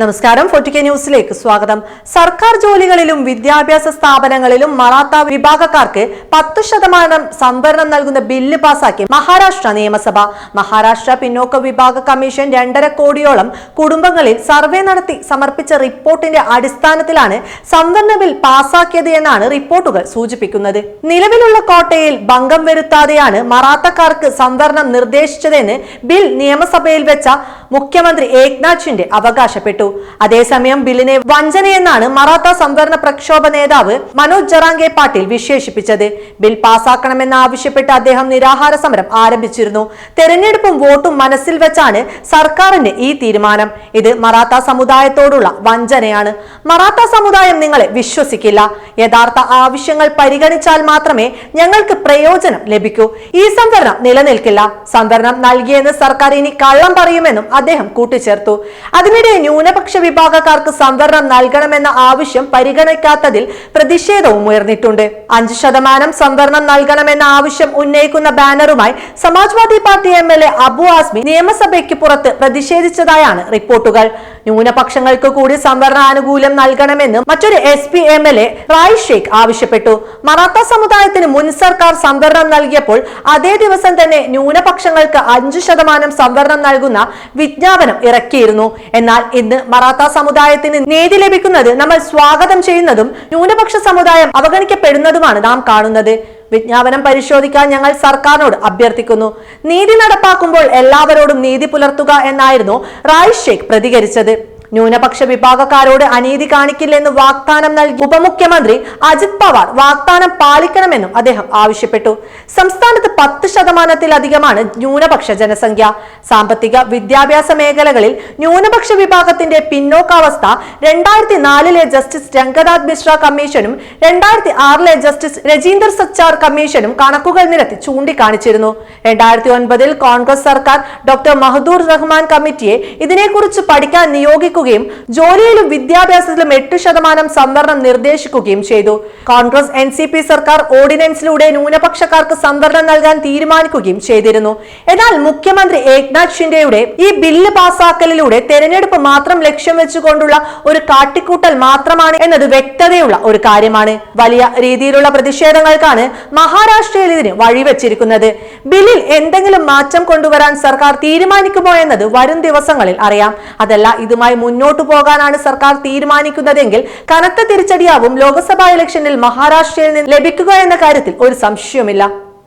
നമസ്കാരം. ഫോർട്ടിക്കെ ന്യൂസിലേക്ക് സ്വാഗതം. സർക്കാർ ജോലികളിലും വിദ്യാഭ്യാസ സ്ഥാപനങ്ങളിലും മറാത്ത വിഭാഗക്കാർക്ക് പത്ത് ശതമാനം സംവരണം നൽകുന്ന ബില്ല് പാസാക്കി മഹാരാഷ്ട്ര നിയമസഭ. മഹാരാഷ്ട്ര പിന്നോക്ക വിഭാഗ കമ്മീഷൻ രണ്ടര കോടിയോളം കുടുംബങ്ങളിൽ സർവേ നടത്തി സമർപ്പിച്ച റിപ്പോർട്ടിന്റെ അടിസ്ഥാനത്തിലാണ് സംവരണ ബിൽ പാസാക്കിയത് എന്നാണ് റിപ്പോർട്ടുകൾ സൂചിപ്പിക്കുന്നത്. നിലവിലുള്ള കോട്ടയിൽ ഭംഗം വരുത്താതെയാണ് മറാത്തക്കാർക്ക് സംവരണം നിർദ്ദേശിച്ചതെന്ന് ബിൽ നിയമസഭയിൽ വെച്ച മുഖ്യമന്ത്രി ഏക്നാഥ് ഷിൻഡെ അവകാശപ്പെട്ടു. അതേസമയം ബില്ലിനെ വഞ്ചനയെന്നാണ് മറാത്ത സംവരണ പ്രക്ഷോഭ നേതാവ് മനോജ് ജറാങ്കെ പാട്ടീൽ വിശേഷിപ്പിച്ചത്. ബിൽ പാസാക്കണമെന്ന് ആവശ്യപ്പെട്ട് അദ്ദേഹം നിരാഹാര സമരം ആരംഭിച്ചിരുന്നു. തെരഞ്ഞെടുപ്പും വോട്ടും മനസ്സിൽ വെച്ചാണ് സർക്കാരിന്റെ ഈ തീരുമാനം. ഇത് മറാത്ത സമുദായത്തോടുള്ള വഞ്ചനയാണ്. മറാത്ത സമുദായം നിങ്ങളെ വിശ്വസിക്കില്ല. യഥാർത്ഥ ആവശ്യങ്ങൾ പരിഗണിച്ചാൽ മാത്രമേ ഞങ്ങൾക്ക് പ്രയോജനം ലഭിക്കൂ. ഈ സംവരണം നിലനിൽക്കില്ല. സംവരണം നൽകിയെന്ന് സർക്കാർ ഇനി കള്ളം പറയുമെന്നും അദ്ദേഹം കൂട്ടിച്ചേർത്തു. അതിനിടെ ന്യൂനപക്ഷ വിഭാഗക്കാർക്ക് സംവരണം നൽകണമെന്ന ആവശ്യം പരിഗണിക്കാത്തതിൽ പ്രതിഷേധവും ഉയർന്നിട്ടുണ്ട്. അഞ്ച് ശതമാനം സംവരണം നൽകണമെന്ന ആവശ്യം ഉന്നയിക്കുന്ന ബാനറുമായി Samajwadi party M L A Abu Azmi നിയമസഭയ്ക്ക് പുറത്ത് പ്രതിഷേധിച്ചതായാണ് റിപ്പോർട്ടുകൾ. ന്യൂനപക്ഷങ്ങൾക്ക് കൂടി സംവരണ ആനുകൂല്യം നൽകണമെന്ന് മറ്റൊരു S P M L A Rai Shaikh ആവശ്യപ്പെട്ടു. മറാത്ത സമുദായത്തിന് മുൻ സർക്കാർ സംവരണം നൽകിയപ്പോൾ അതേ ദിവസം തന്നെ ന്യൂനപക്ഷങ്ങൾക്ക് അഞ്ചു ശതമാനം സംവരണം നൽകുന്ന വിജ്ഞാപനം ഇറക്കിയിരുന്നു. എന്നാൽ ഇന്ന് മറാത്ത സമുദായത്തിന് നീതി ലഭിക്കുന്നത് നമ്മൾ സ്വാഗതം ചെയ്യുന്നതും ന്യൂനപക്ഷ സമുദായം അവഗണിക്കപ്പെടുന്നതുമാണ് നാം കാണുന്നത്. വിജ്ഞാപനം പരിശോധിക്കാൻ ഞങ്ങൾ സർക്കാരിനോട് അഭ്യർത്ഥിക്കുന്നു. നീതി നടപ്പാക്കുമ്പോൾ എല്ലാവരോടും നീതി പുലർത്തുക എന്നായിരുന്നു റായ് ഷേഖ് പ്രതികരിച്ചത്. ന്യൂനപക്ഷ വിഭാഗക്കാരോട് അനീതി കാണിക്കില്ലെന്ന് വാഗ്ദാനം നൽകി ഉപമുഖ്യമന്ത്രി അജിത് പവാർ വാഗ്ദാനം പാലിക്കണമെന്നും അദ്ദേഹം ആവശ്യപ്പെട്ടു. സംസ്ഥാനത്ത് പത്ത് ശതമാനത്തിലധികമാണ് ന്യൂനപക്ഷ ജനസംഖ്യ. സാമ്പത്തിക വിദ്യാഭ്യാസ മേഖലകളിൽ ന്യൂനപക്ഷ വിഭാഗത്തിന്റെ പിന്നോക്കാവസ്ഥ രണ്ടായിരത്തി നാലിലെ ജസ്റ്റിസ് രംഗനാഥ് മിശ്ര കമ്മീഷനും രണ്ടായിരത്തി ആറിലെ ജസ്റ്റിസ് രജീന്ദർ സച്ചാർ കമ്മീഷനും കണക്കുകൾ നിരത്തി ചൂണ്ടിക്കാണിച്ചിരുന്നു. രണ്ടായിരത്തി ഒൻപതിൽ കോൺഗ്രസ് സർക്കാർ ഡോക്ടർ മഹദൂർ റഹ്മാൻ കമ്മിറ്റിയെ ഇതിനെക്കുറിച്ച് പഠിക്കാൻ നിയോഗിക്കുകയും ജോലിയിലും വിദ്യാഭ്യാസത്തിലും എട്ട് ശതമാനം സംവരണം നിർദ്ദേശിക്കുകയും ചെയ്തു. കോൺഗ്രസ് എൻ സർക്കാർ ഓർഡിനൻസിലൂടെ ന്യൂനപക്ഷക്കാർക്ക് സംവരണം നൽകാൻ തീരുമാനിക്കുകയും ചെയ്തിരുന്നു. എന്നാൽ മുഖ്യമന്ത്രി ഏക്നാഥ് ഷിൻഡെയുടെ ഈ ബില്ല് പാസാക്കലിലൂടെ തെരഞ്ഞെടുപ്പ് മാത്രം ലക്ഷ്യം വെച്ചുകൊണ്ടുള്ള ഒരു കാട്ടിക്കൂട്ടൽ മാത്രമാണ് എന്നത് വ്യക്തതയുള്ള ഒരു കാര്യമാണ്. വലിയ രീതിയിലുള്ള പ്രതിഷേധങ്ങൾക്കാണ് മഹാരാഷ്ട്രയിൽ ഇതിന് വഴിവെച്ചിരിക്കുന്നത്. ബില്ലിൽ എന്തെങ്കിലും മാറ്റം കൊണ്ടുവരാൻ സർക്കാർ തീരുമാനിക്കുമോ എന്നത് വരും ദിവസങ്ങളിൽ അറിയാം. അതല്ല ഇതുമായി മുന്നോട്ടു പോകാനാണ് സർക്കാർ തീരുമാനിക്കുന്നതെങ്കിൽ കനത്ത തിരിച്ചടിയാവും ലോക്സഭാ ഇലക്ഷനിൽ മഹാരാഷ്ട്രയിൽ നിന്ന് ലഭിക്കുക എന്ന കാര്യത്തിൽ ഒരു സംശയവുമില്ല.